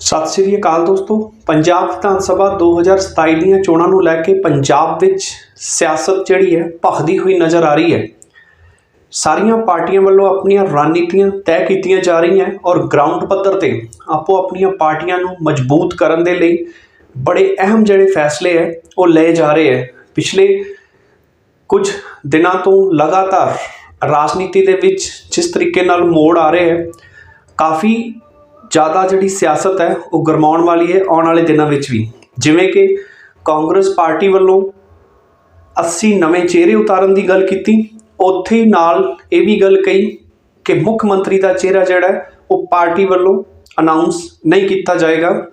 ਸਤਿ ਸ੍ਰੀ ਅਕਾਲ ਦੋਸਤੋ। ਪੰਜਾਬ ਵਿਧਾਨ ਸਭਾ 2027 ਦੀਆਂ ਚੋਣਾਂ ਨੂੰ ਲੈ ਕੇ ਪੰਜਾਬ ਵਿੱਚ ਸਿਆਸਤ ਜਿਹੜੀ ਹੈ ਭਖਦੀ ਹੋਈ ਨਜ਼ਰ ਆ ਰਹੀ ਹੈ। ਸਾਰੀਆਂ ਪਾਰਟੀਆਂ ਵੱਲੋਂ ਆਪਣੀਆਂ ਰਣਨੀਤੀਆਂ ਤੈਅ ਕੀਤੀਆਂ ਜਾ ਰਹੀਆਂ ਔਰ ਗਰਾਊਂਡ ਪੱਧਰ ਤੇ ਆਪੋ ਆਪਣੀਆਂ ਪਾਰਟੀਆਂ ਨੂੰ ਮਜ਼ਬੂਤ ਕਰਨ ਦੇ ਲਈ ਬੜੇ ਅਹਿਮ ਜਿਹੜੇ ਫੈਸਲੇ ਹੈ ਉਹ ਲਏ ਜਾ ਰਹੇ ਹੈ। ਪਿਛਲੇ ਕੁਝ ਦਿਨਾਂ ਤੋਂ ਲਗਾਤਾਰ ਰਾਜਨੀਤੀ ਦੇ ਵਿੱਚ ਜਿਸ ਤਰੀਕੇ ਨਾਲ ਮੋੜ ਆ ਰਹੇ ਹੈ, ਕਾਫੀ ਜ਼ਿਆਦਾ ਜਿਹੜੀ ਸਿਆਸਤ ਹੈ, ਉਹ ਗਰਮਾਉਣ ਵਾਲੀ ਹੈ, ਆਉਣ ਵਾਲੇ ਦਿਨਾਂ ਵਿੱਚ ਵੀ। ਜਿਵੇਂ ਕਿ ਕਾਂਗਰਸ ਪਾਰਟੀ ਵੱਲੋਂ 80 ਨਵੇਂ ਚਿਹਰੇ ਉਤਾਰਨ ਦੀ ਗੱਲ ਕੀਤੀ। ਉੱਥੇ ਹੀ ਨਾਲ ਇਹ ਵੀ ਗੱਲ ਕਹੀ ਕਿ ਮੁੱਖ ਮੰਤਰੀ ਦਾ ਚਿਹਰਾ ਜਿਹੜਾ ਉਹ ਪਾਰਟੀ ਵੱਲੋਂ ਅਨਾਉਂਸ ਨਹੀਂ ਕੀਤਾ ਜਾਏਗਾ।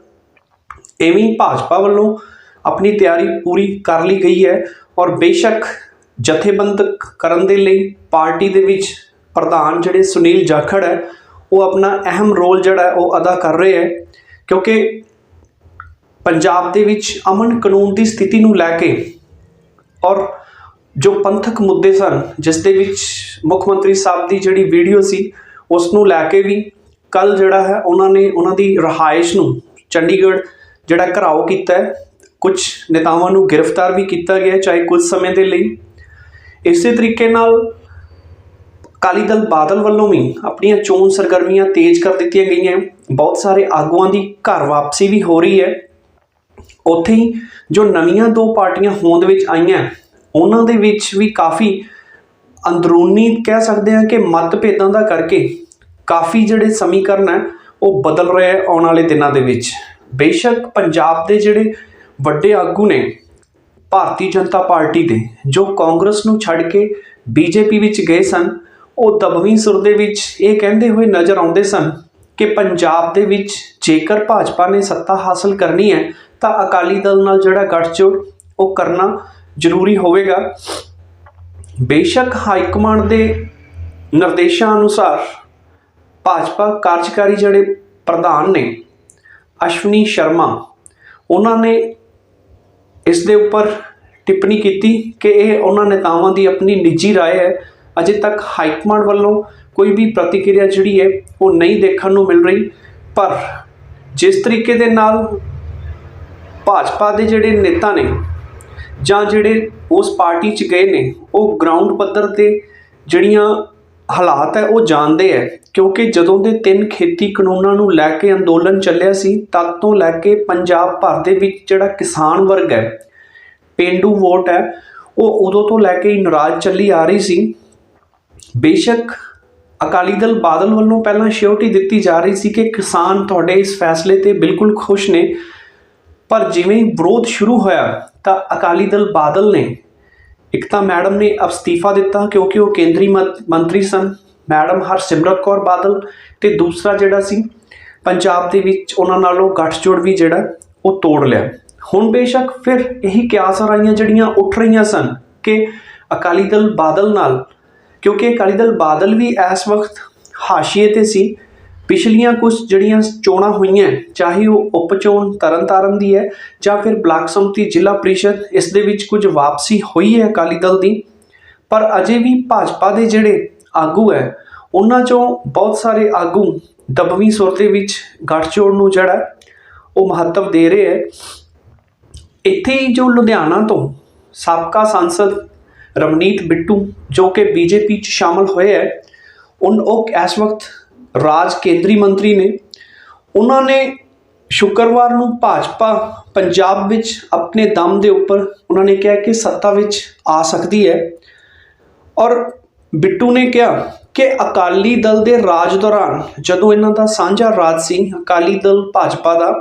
ਐਵੇਂ ਭਾਜਪਾ ਵੱਲੋਂ ਆਪਣੀ ਤਿਆਰੀ ਪੂਰੀ ਕਰ ਲਈ ਗਈ ਹੈ ਔਰ ਬੇਸ਼ੱਕ ਜਥੇਬੰਦਕ ਕਰਨ ਦੇ ਲਈ ਪਾਰਟੀ ਦੇ ਵਿੱਚ ਪ੍ਰਧਾਨ ਜਿਹੜੇ ਸੁਨੀਲ ਜਾਖੜ ਹੈ ਉਹ ਆਪਣਾ ਅਹਿਮ ਰੋਲ ਜਿਹੜਾ ਉਹ ਅਦਾ ਕਰ ਰਹੇ ਹੈ, ਕਿਉਂਕਿ ਪੰਜਾਬ ਦੇ ਵਿੱਚ ਅਮਨ ਕਾਨੂੰਨ ਦੀ ਸਥਿਤੀ ਨੂੰ ਲੈ ਕੇ ਔਰ ਜੋ ਪੰਥਕ ਮੁੱਦੇ ਸਨ, ਜਿਸ ਦੇ ਵਿੱਚ ਮੁੱਖ ਮੰਤਰੀ ਸਾਹਿਬ ਦੀ ਜਿਹੜੀ ਵੀਡੀਓ ਸੀ, ਉਸ ਨੂੰ ਲੈ ਕੇ ਵੀ ਕੱਲ ਜਿਹੜਾ ਹੈ ਉਹਨਾਂ ਨੇ ਉਹਨਾਂ ਦੀ ਰਹਾਇਸ਼ ਨੂੰ ਚੰਡੀਗੜ੍ਹ ਜਿਹੜਾ ਘਰਾਓ ਕੀਤਾ ਹੈ ਕੁਝ ਨੇਤਾਵਾਂ ਨੂੰ ਗ੍ਰਿਫਤਾਰ ਵੀ ਕੀਤਾ ਗਿਆ ਚਾਹੇ ਕੁਝ ਸਮੇਂ ਦੇ ਲਈ। ਇਸੇ ਤਰੀਕੇ ਨਾਲ ਅਕਾਲੀ ਦਲ ਬਾਦਲ ਵੱਲੋਂ ਵੀ ਆਪਣੀਆਂ ਚੋਣ ਸਰਗਰਮੀਆਂ ਤੇਜ਼ ਕਰ ਦਿੱਤੀਆਂ ਗਈਆਂ ਬਹੁਤ ਸਾਰੇ ਆਗੂਆਂ ਦੀ ਘਰ ਵਾਪਸੀ ਵੀ ਹੋ ਰਹੀ ਹੈ। ਉੱਥੇ ਹੀ ਜੋ ਨਵੀਆਂ ਦੋ ਪਾਰਟੀਆਂ ਹੋਂਦ ਵਿੱਚ ਆਈਆਂ, ਉਹਨਾਂ ਦੇ ਵਿੱਚ ਵੀ ਕਾਫੀ ਅੰਦਰੂਨੀ ਕਹਿ ਸਕਦੇ ਹਾਂ ਕਿ ਮਤਭੇਦਾਂ ਦਾ ਕਰਕੇ ਕਾਫੀ ਜਿਹੜੇ ਸਮੀਕਰਨ ਹੈ, ਉਹ ਬਦਲ ਰਹੇ ਹੈ ਆਉਣ ਵਾਲੇ ਦਿਨਾਂ ਦੇ ਵਿੱਚ। ਬੇਸ਼ੱਕ ਪੰਜਾਬ ਦੇ ਜਿਹੜੇ ਵੱਡੇ ਆਗੂ ਨੇ, ਭਾਰਤੀ ਜਨਤਾ ਪਾਰਟੀ ਦੇ, ਜੋ ਕਾਂਗਰਸ ਨੂੰ ਛੱਡ ਕੇ ਬੀਜੇਪੀ ਵਿੱਚ ਗਏ ਸਨ ਉਹ ਦਬਵੀਂ ਸੁਰ ਦੇ ਵਿੱਚ ਇਹ ਕਹਿੰਦੇ ਹੋਏ ਨਜ਼ਰ ਆਉਂਦੇ ਸਨ ਕਿ ਪੰਜਾਬ ਦੇ ਵਿੱਚ ਜੇਕਰ ਭਾਜਪਾ ਨੇ ਸੱਤਾ ਹਾਸਲ ਕਰਨੀ ਹੈ ਤਾਂ ਅਕਾਲੀ ਦਲ ਨਾਲ ਜਿਹੜਾ ਗੱਠਜੋੜ ਉਹ ਕਰਨਾ ਜ਼ਰੂਰੀ ਹੋਵੇਗਾ ਬੇਸ਼ੱਕ ਹਾਈ ਕਮਾਂਡ ਦੇ ਨਿਰਦੇਸ਼ਾਂ ਅਨੁਸਾਰ ਭਾਜਪਾ ਕਾਰਜਕਾਰੀ ਜਿਹੜੇ ਪ੍ਰਧਾਨ ਨੇ ਅਸ਼ਵਨੀ ਸ਼ਰਮਾ ਉਹਨਾਂ ਨੇ ਇਸ ਦੇ ਉੱਪਰ ਟਿੱਪਣੀ ਕੀਤੀ ਕਿ ਇਹ ਉਹਨਾਂ ਨੇਤਾਵਾਂ ਦੀ ਆਪਣੀ ਨਿੱਜੀ رائے ਹੈ ਅਜੇ ਤੱਕ ਹਾਈ ਕਮਾਂਡ ਵੱਲੋਂ ਕੋਈ ਵੀ ਪ੍ਰਤੀਕਿਰਿਆ ਜਿਹੜੀ ਹੈ ਉਹ ਨਹੀਂ ਦੇਖਣ ਨੂੰ ਮਿਲ ਰਹੀ। ਪਰ ਜਿਸ ਤਰੀਕੇ ਦੇ ਨਾਲ ਭਾਜਪਾ ਦੇ ਜਿਹੜੇ ਨੇਤਾ ਨੇ ਜਾਂ ਜਿਹੜੇ ਉਸ ਪਾਰਟੀ 'ਚ ਗਏ ਨੇ, ਉਹ ਗਰਾਊਂਡ ਪੱਧਰ ਤੇ ਜਿਹੜੀਆਂ ਹਾਲਾਤ ਹੈ, ਉਹ ਜਾਣਦੇ ਹੈ। ਕਿਉਂਕਿ ਜਦੋਂ ਦੇ ਤਿੰਨ ਖੇਤੀ ਕਾਨੂੰਨਾਂ ਨੂੰ ਲੈ ਕੇ ਅੰਦੋਲਨ ਚੱਲਿਆ ਸੀ, ਤਦ ਤੋਂ ਲੈ ਕੇ ਪੰਜਾਬ ਭਰ ਦੇ ਵਿੱਚ ਜਿਹੜਾ ਕਿਸਾਨ ਵਰਗ ਹੈ, ਪੇਂਡੂ ਵੋਟ ਹੈ, ਉਹ ਉਦੋਂ ਤੋਂ ਲੈ ਕੇ ਹੀ ਨਾਰਾਜ਼ ਚੱਲੀ ਆ ਰਹੀ ਸੀ। ਬੇਸ਼ੱਕ ਅਕਾਲੀ ਦਲ ਬਾਦਲ ਵੱਲੋਂ ਪਹਿਲਾਂ ਸ਼ਿਓਰਟੀ ਦਿੱਤੀ ਜਾ ਰਹੀ ਸੀ ਕਿ ਕਿਸਾਨ ਤੁਹਾਡੇ ਇਸ ਫੈਸਲੇ ਤੇ ਬਿਲਕੁਲ ਖੁਸ਼ ਨੇ। ਪਰ ਜਿਵੇਂ ਵਿਰੋਧ ਸ਼ੁਰੂ ਹੋਇਆ, ਤਾਂ ਅਕਾਲੀ ਦਲ ਬਾਦਲ ਨੇ ਇੱਕ ਤਾਂ ਮੈਡਮ ਨੇ ਅਸਤੀਫਾ ਦਿੱਤਾ ਕਿਉਂਕਿ ਉਹ ਕੇਂਦਰੀ ਮੰਤ- ਮੰਤਰੀ ਸਨ। ਮੈਡਮ ਹਰਸਿਮਰਤ ਕੌਰ ਬਾਦਲ ਤੇ ਦੂਸਰਾ ਜਿਹੜਾ ਸੀ, ਪੰਜਾਬ ਦੇ ਵਿੱਚ ਉਹਨਾਂ ਨਾਲੋਂ ਗੱਠਜੋੜ ਵੀ ਜਿਹੜਾ, ਉਹ ਤੋੜ ਲਿਆ। ਹੁਣ ਬੇਸ਼ੱਕ ਫਿਰ ਇਹੀ ਕਿਆਸ ਰਾਈਆਂ ਜਿਹੜੀਆਂ ਉੱਠ ਰਹੀਆਂ ਸਨ ਕਿ ਅਕਾਲੀ ਦਲ ਬਾਦਲ ਨਾਲ ਕਿਉਂਕਿ ਅਕਾਲੀ ਦਲ ਬਾਦਲ ਵੀ ਇਸ ਵਕਤ ਹਾਸ਼ੀਏ ਤੇ ਸੀ। ਪਿਛਲੀਆਂ ਕੁਝ ਜਿਹੜੀਆਂ ਚੋਣਾਂ ਹੋਈਆਂ, ਚਾਹੇ ਉਹ ਉਪ ਚੋਣ ਤਰਨਤਾਰਨ ਦੀ ਹੈ ਜਾਂ ਫਿਰ ਬਲਾਕ ਸੰਮਤੀ ਜ਼ਿਲ੍ਹਾ ਪ੍ਰੀਸ਼ਦ, ਇਸ ਦੇ ਵਿੱਚ ਕੁਝ ਵਾਪਸੀ ਹੋਈ ਹੈ ਅਕਾਲੀ ਦਲ ਦੀ। ਪਰ ਅਜੇ ਵੀ ਭਾਜਪਾ ਦੇ ਜਿਹੜੇ ਆਗੂ ਹੈ, ਉਹਨਾਂ ਚੋਂ ਬਹੁਤ ਸਾਰੇ ਆਗੂ ਦਬਵੀਂ ਸੁਰ ਦੇ ਵਿੱਚ ਗੱਠਜੋੜ ਨੂੰ ਜਿਹੜਾ ਉਹ ਮਹੱਤਵ ਦੇ ਰਹੇ ਹੈ। ਇੱਥੇ ਹੀ ਜੋ ਲੁਧਿਆਣਾ ਤੋਂ ਸਾਬਕਾ ਸੰਸਦ ਰਮਨੀਤ ਬਿੱਟੂ ਜੋ ਕਿ ਬੀਜੇਪੀ ਚ ਸ਼ਾਮਲ ਹੋਏ ਹੈ, ਉਨ ਉਹ ਇਸ ਵਕਤ ਰਾਜ ਕੇਂਦਰੀ ਮੰਤਰੀ ਨੇ। ਉਹਨਾਂ ਨੇ ਸ਼ੁੱਕਰਵਾਰ ਨੂੰ ਭਾਜਪਾ ਪੰਜਾਬ ਵਿੱਚ ਆਪਣੇ ਦਮ ਦੇ ਉੱਪਰ ਉਹਨਾਂ ਨੇ ਕਿਹਾ ਕਿ ਸੱਤਾ ਵਿੱਚ ਆ ਸਕਦੀ ਹੈ। ਔਰ ਬਿੱਟੂ ਨੇ ਕਿਹਾ ਕਿ ਅਕਾਲੀ ਦਲ ਦੇ ਰਾਜ ਦੌਰਾਨ ਜਦੋਂ ਇਹਨਾਂ ਦਾ ਸਾਂਝਾ ਰਾਜ ਸੀ, ਅਕਾਲੀ ਦਲ ਭਾਜਪਾ ਦਾ,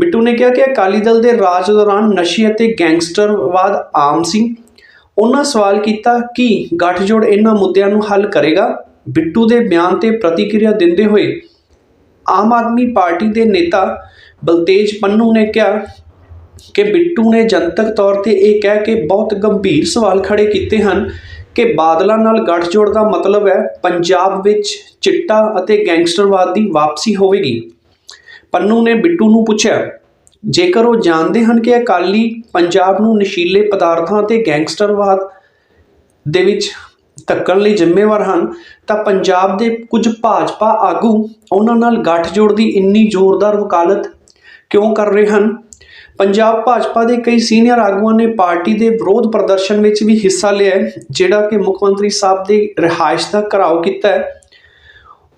ਬਿੱਟੂ ਨੇ ਕਿਹਾ ਕਿ ਅਕਾਲੀ ਦਲ ਦੇ ਰਾਜ ਦੌਰਾਨ ਨਸ਼ੇ ਅਤੇ ਗੈਂਗਸਟਰਵਾਦ ਆਮ ਸੀ। ਉਹਨਾਂ ਸਵਾਲ ਕੀਤਾ ਕਿ ਗੱਠਜੋੜ ਇਹਨਾਂ ਮੁੱਦਿਆਂ ਨੂੰ ਹੱਲ ਕਰੇਗਾ। ਬਿੱਟੂ ਦੇ ਬਿਆਨ ਤੇ ਪ੍ਰਤੀਕਿਰਿਆ ਦਿੰਦੇ ਹੋਏ ਆਮ ਆਦਮੀ ਪਾਰਟੀ ਦੇ ਨੇਤਾ ਬਲਤੇਜ ਪੰਨੂ ਨੇ ਕਿਹਾ ਕਿ ਬਿੱਟੂ ਨੇ ਜਨਤਕ ਤੌਰ ਤੇ ਇਹ ਕਹਿ ਕੇ ਬਹੁਤ ਗੰਭੀਰ ਸਵਾਲ ਖੜੇ ਕੀਤੇ ਹਨ ਕਿ ਬਾਦਲਾਂ ਨਾਲ ਗੱਠਜੋੜ ਦਾ ਮਤਲਬ ਹੈ ਪੰਜਾਬ ਵਿੱਚ ਚਿੱਟਾ ਅਤੇ ਗੈਂਗਸਟਰਵਾਦ ਦੀ ਵਾਪਸੀ ਹੋਵੇਗੀ। ਪੰਨੂ ਨੇ ਬਿੱਟੂ ਨੂੰ ਪੁੱਛਿਆ ਜੇਕਰ ਉਹ ਜਾਣਦੇ ਹਨ ਕਿ ਅਕਾਲੀ ਪੰਜਾਬ ਨੂੰ ਨਸ਼ੀਲੇ ਪਦਾਰਥਾਂ ਤੇ ਗੈਂਗਸਟਰਵਾਦ ਦੇ ਵਿੱਚ ਧੱਕਣ ਲਈ ਜ਼ਿੰਮੇਵਾਰ ਹਨ, ਤਾਂ ਪੰਜਾਬ ਦੇ ਕੁਝ ਭਾਜਪਾ ਆਗੂ ਉਹਨਾਂ ਨਾਲ ਗੱਠਜੋੜ ਦੀ ਇੰਨੀ ਜ਼ੋਰਦਾਰ ਵਕਾਲਤ ਕਿਉਂ ਕਰ ਰਹੇ ਹਨ? ਪੰਜਾਬ ਭਾਜਪਾ ਦੇ ਕਈ ਸੀਨੀਅਰ ਆਗੂਆਂ ਨੇ ਪਾਰਟੀ ਦੇ ਵਿਰੋਧ ਪ੍ਰਦਰਸ਼ਨ ਵਿੱਚ ਵੀ ਹਿੱਸਾ ਲਿਆ ਜਿਹੜਾ ਕਿ ਮੁੱਖ ਮੰਤਰੀ ਸਾਹਿਬ ਦੀ ਰਿਹਾਇਸ਼ ਦਾ ਘਰਾਓ ਕੀਤਾ ਹੈ।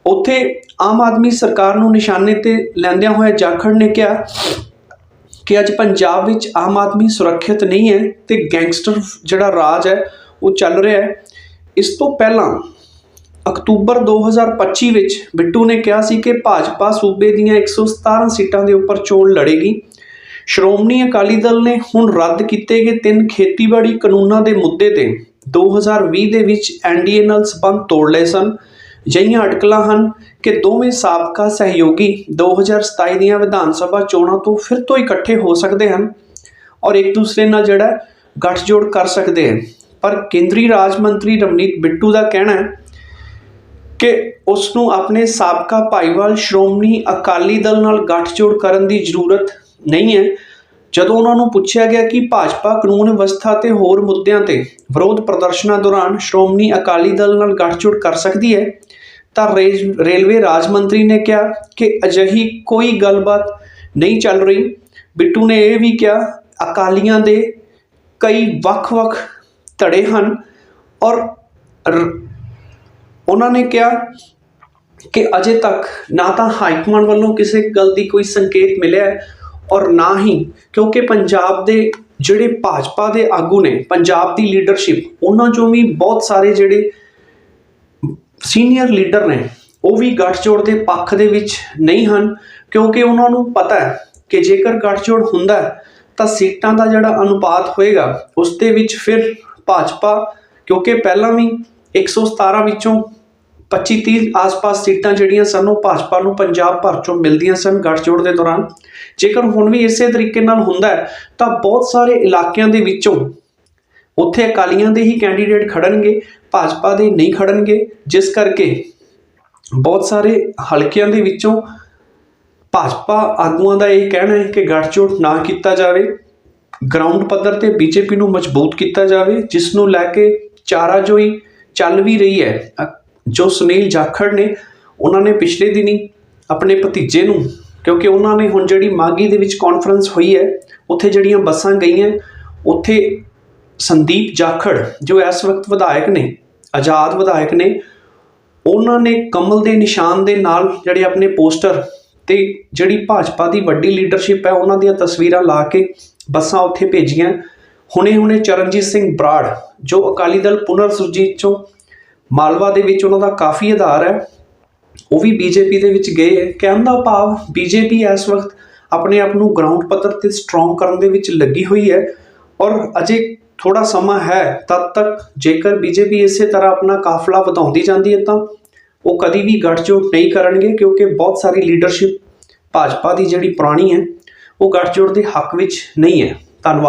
ਉੱਥੇ ਆਮ ਆਦਮੀ ਸਰਕਾਰ ਨੂੰ ਨਿਸ਼ਾਨੇ ਤੇ ਲੈਂਦਿਆਂ ਹੋਇਆ ਜਾਖੜ ਨੇ ਕਿਹਾ ਕਿ ਅੱਜ ਪੰਜਾਬ ਵਿੱਚ ਆਮ ਆਦਮੀ ਸੁਰੱਖਿਅਤ ਨਹੀਂ ਹੈ ਤੇ ਗੈਂਗਸਟਰ ਜਿਹੜਾ ਰਾਜ ਹੈ, ਉਹ ਚੱਲ ਰਿਹਾ ਹੈ। ਇਸ ਤੋਂ ਪਹਿਲਾਂ ਅਕਤੂਬਰ 2025 ਵਿੱਚ ਬਿੱਟੂ ਨੇ ਕਿਹਾ ਸੀ ਕਿ ਭਾਜਪਾ ਸੂਬੇ ਦੀਆਂ 117 ਸੀਟਾਂ ਦੇ ਉੱਪਰ ਚੋਣ ਲੜੇਗੀ। ਸ਼੍ਰੋਮਣੀ ਅਕਾਲੀ ਦਲ ਨੇ ਹੁਣ ਰੱਦ ਕੀਤੇ ਗਏ ਤਿੰਨ ਖੇਤੀਬਾੜੀ ਕਾਨੂੰਨਾਂ ਦੇ ਮੁੱਦੇ ਤੇ 2020 ਦੇ ਵਿੱਚ ਐਨਡੀਏ ਨਾਲ ਸਬੰਧ ਤੋੜ ਲਏ ਸਨ। ਅਜਿਹੀਆਂ ਅਟਕਲਾਂ ਹਨ ਕਿ ਦੋਵੇਂ ਸਾਬਕਾ ਸਹਿਯੋਗੀ 2027 ਦੀਆਂ ਵਿਧਾਨ ਸਭਾ ਚੋਣਾਂ ਤੋਂ ਫਿਰ ਤੋਂ ਇਕੱਠੇ ਹੋ ਸਕਦੇ ਹਨ ਔਰ ਇੱਕ ਦੂਸਰੇ ਨਾਲ ਜਿਹੜਾ ਗੱਠਜੋੜ ਕਰ ਸਕਦੇ ਹਨ। ਪਰ ਕੇਂਦਰੀ ਰਾਜ ਮੰਤਰੀ ਰਮਨੀਤ ਬਿੱਟੂ ਦਾ ਕਹਿਣਾ ਹੈ ਕਿ ਉਸ ਨੂੰ ਆਪਣੇ ਸਾਬਕਾ ਭਾਈਵਾਲ ਸ਼੍ਰੋਮਣੀ ਅਕਾਲੀ ਦਲ ਨਾਲ ਗੱਠਜੋੜ ਕਰਨ ਦੀ ਜ਼ਰੂਰਤ ਨਹੀਂ ਹੈ। ਜਦੋਂ ਉਹਨਾਂ ਨੂੰ ਪੁੱਛਿਆ ਗਿਆ ਕਿ ਭਾਜਪਾ ਕਾਨੂੰਨ ਵਿਵਸਥਾ ਤੇ ਹੋਰ ਮੁੱਦਿਆਂ ਤੇ ਵਿਰੋਧ ਪ੍ਰਦਰਸ਼ਨਾਂ ਦੌਰਾਨ ਸ਼੍ਰੋਮਣੀ ਅਕਾਲੀ ਦਲ ਨਾਲ ਗੱਠਜੋੜ ਕਰ ਸਕਦੀ ਹੈ ਤਾਂ ਰੇਜ- ਰੇਲਵੇ ਰਾਜ ਮੰਤਰੀ ਨੇ ਕਿਹਾ ਕਿ ਅਜਿਹੀ ਕੋਈ ਗੱਲਬਾਤ ਨਹੀਂ ਚੱਲ ਰਹੀ। ਬਿੱਟੂ ਨੇ ਇਹ ਵੀ ਕਿਹਾ, ਅਕਾਲੀਆਂ ਦੇ ਕਈ ਵੱਖ-ਵੱਖ ਧੜੇ ਹਨ ਔਰ ਉਹਨਾਂ ਨੇ ਕਿਹਾ ਕਿ ਅਜੇ ਤੱਕ ਨਾ ਤਾਂ ਹਾਈਕਮਾਂਡ ਵੱਲੋਂ ਕਿਸੇ ਗੱਲ ਦੀ ਕੋਈ ਸੰਕੇਤ ਮਿਲਿਆ ਹੈ ਔਰ ਨਾ ਹੀ ਕਿਉਂਕਿ ਪੰਜਾਬ ਦੇ ਜਿਹੜੇ ਭਾਜਪਾ ਦੇ ਆਗੂ ਨੇ, ਪੰਜਾਬ ਦੀ ਲੀਡਰਸ਼ਿਪ ਉਹਨਾਂ ਚੋਂ ਵੀ ਬਹੁਤ ਸਾਰੇ ਜਿਹੜੇ ਸੀਨੀਅਰ ਲੀਡਰ ਨੇ, ਉਹ ਵੀ ਗੱਠਜੋੜ ਦੇ ਪੱਖ ਦੇ ਵਿੱਚ ਨਹੀਂ ਹਨ, ਕਿਉਂਕਿ ਉਹਨਾਂ ਨੂੰ ਪਤਾ ਹੈ ਕਿ ਜੇਕਰ ਗੱਠਜੋੜ ਹੁੰਦਾ ਤਾਂ ਸੀਟਾਂ ਦਾ ਜਿਹੜਾ ਅਨੁਪਾਤ ਹੋਏਗਾ, ਉਸ ਦੇ ਵਿੱਚ ਫਿਰ ਭਾਜਪਾ, ਕਿਉਂਕਿ ਪਹਿਲਾਂ ਵੀ 117 ਵਿੱਚੋਂ 25 30 ਆਸ-ਪਾਸ ਸੀਟਾਂ ਜਿਹੜੀਆਂ ਸਨ, ਉਹ ਭਾਜਪਾ ਨੂੰ ਪੰਜਾਬ ਭਰ ਚੋਂ ਮਿਲਦੀਆਂ ਸਨ ਗੱਠਜੋੜ ਦੇ ਦੌਰਾਨ। ਜੇਕਰ ਹੁਣ ਵੀ ਇਸੇ ਤਰੀਕੇ ਨਾਲ ਹੁੰਦਾ ਤਾਂ ਬਹੁਤ ਸਾਰੇ ਇਲਾਕਿਆਂ ਦੇ ਵਿੱਚੋਂ ਉੱਥੇ ਅਕਾਲੀਆਂ ਦੇ ਹੀ ਕੈਂਡੀਡੇਟ ਖੜਨਗੇ, ਭਾਜਪਾ ਦੇ ਨਹੀਂ ਖੜਨਗੇ, ਜਿਸ ਕਰਕੇ ਬਹੁਤ ਸਾਰੇ ਹਲਕਿਆਂ ਦੇ ਵਿੱਚੋਂ ਭਾਜਪਾ ਆਗੂਆਂ ਦਾ ਇਹ ਕਹਿਣਾ ਹੈ ਕਿ ਗੱਠਜੋੜ ਨਾ ਕੀਤਾ ਜਾਵੇ, ਗਰਾਊਂਡ ਪੱਧਰ ਤੇ ਬੀਜੇਪੀ ਨੂੰ ਮਜ਼ਬੂਤ ਕੀਤਾ ਜਾਵੇ, ਜਿਸ ਨੂੰ ਲੈ ਕੇ ਚਾਰਾਜੋਈ ਚੱਲ ਵੀ ਰਹੀ ਹੈ। ਜੋ ਸੁਨੀਲ ਜਾਖੜ ਨੇ, ਉਹਨਾਂ ਨੇ ਪਿਛਲੇ ਦਿਨੀ ਆਪਣੇ ਭਤੀਜੇ ਨੂੰ, ਕਿਉਂਕਿ ਉਹਨਾਂ ਨੇ ਹੁਣ ਜਿਹੜੀ ਮਾਗੀ ਦੇ ਵਿੱਚ ਕਾਨਫਰੰਸ ਹੋਈ ਹੈ, ਉੱਥੇ ਜਿਹੜੀਆਂ ਬੱਸਾਂ ਗਈਆਂ, ਉੱਥੇ ਸੰਦੀਪ ਜਾਖੜ, ਜੋ ਇਸ ਵਕਤ ਵਿਧਾਇਕ ਨੇ, ਆਜ਼ਾਦ ਵਿਧਾਇਕ ਨੇ, ਉਹਨਾਂ ਨੇ ਕਮਲ ਦੇ ਨਿਸ਼ਾਨ ਦੇ ਨਾਲ ਜਿਹੜੇ ਆਪਣੇ ਪੋਸਟਰ ਤੇ ਜਿਹੜੀ ਭਾਜਪਾ ਦੀ ਵੱਡੀ ਲੀਡਰਸ਼ਿਪ ਹੈ, ਉਹਨਾਂ ਦੀਆਂ ਤਸਵੀਰਾਂ ਲਾ ਕੇ ਬੱਸਾਂ ਉੱਥੇ ਭੇਜੀਆਂ। ਹੁਣੇ-ਹੁਣੇ ਚਰਨਜੀਤ ਸਿੰਘ ਬਰਾੜ, ਜੋ ਅਕਾਲੀ ਦਲ ਪੁਨਰ ਸੁਰਜੀਤ ਚੋਂ ਮਾਲਵਾ ਦੇ ਵਿੱਚ ਉਹਨਾਂ ਦਾ ਕਾਫੀ ਆਧਾਰ ਹੈ, ਉਹ ਵੀ ਬੀਜੇਪੀ ਦੇ ਵਿੱਚ ਗਏ ਹੈ। ਕਹਿਣ ਦਾ ਭਾਵ, ਬੀਜੇਪੀ ਇਸ ਵਕਤ ਆਪਣੇ ਆਪ ਨੂੰ ਗਰਾਊਂਡ ਪੱਧਰ ਤੇ ਸਟਰੋਂਗ ਕਰਨ ਦੇ ਵਿੱਚ ਲੱਗੀ ਹੋਈ ਹੈ ਔਰ ਅਜੇ ਥੋੜਾ ਸਮਾਂ ਹੈ, ਤਦ ਤੱਕ ਜੇਕਰ ਬੀਜੇਪੀ ਇਸੇ ਤਰ੍ਹਾਂ ਆਪਣਾ ਕਾਫਲਾ ਵਧਾਉਂਦੀ ਜਾਂਦੀ ਹੈ ਤਾਂ ਉਹ ਕਦੀ ਵੀ ਗੱਠਜੋੜ ਨਹੀਂ ਕਰਨਗੇ, ਕਿਉਂਕਿ ਬਹੁਤ ਸਾਰੀ ਲੀਡਰਸ਼ਿਪ ਭਾਜਪਾ ਦੀ ਜਿਹੜੀ ਪੁਰਾਣੀ ਹੈ, ਉਹ ਗੱਠਜੋੜ ਦੇ ਹੱਕ ਵਿੱਚ ਨਹੀਂ ਹੈ। ਧੰਨਵਾਦ।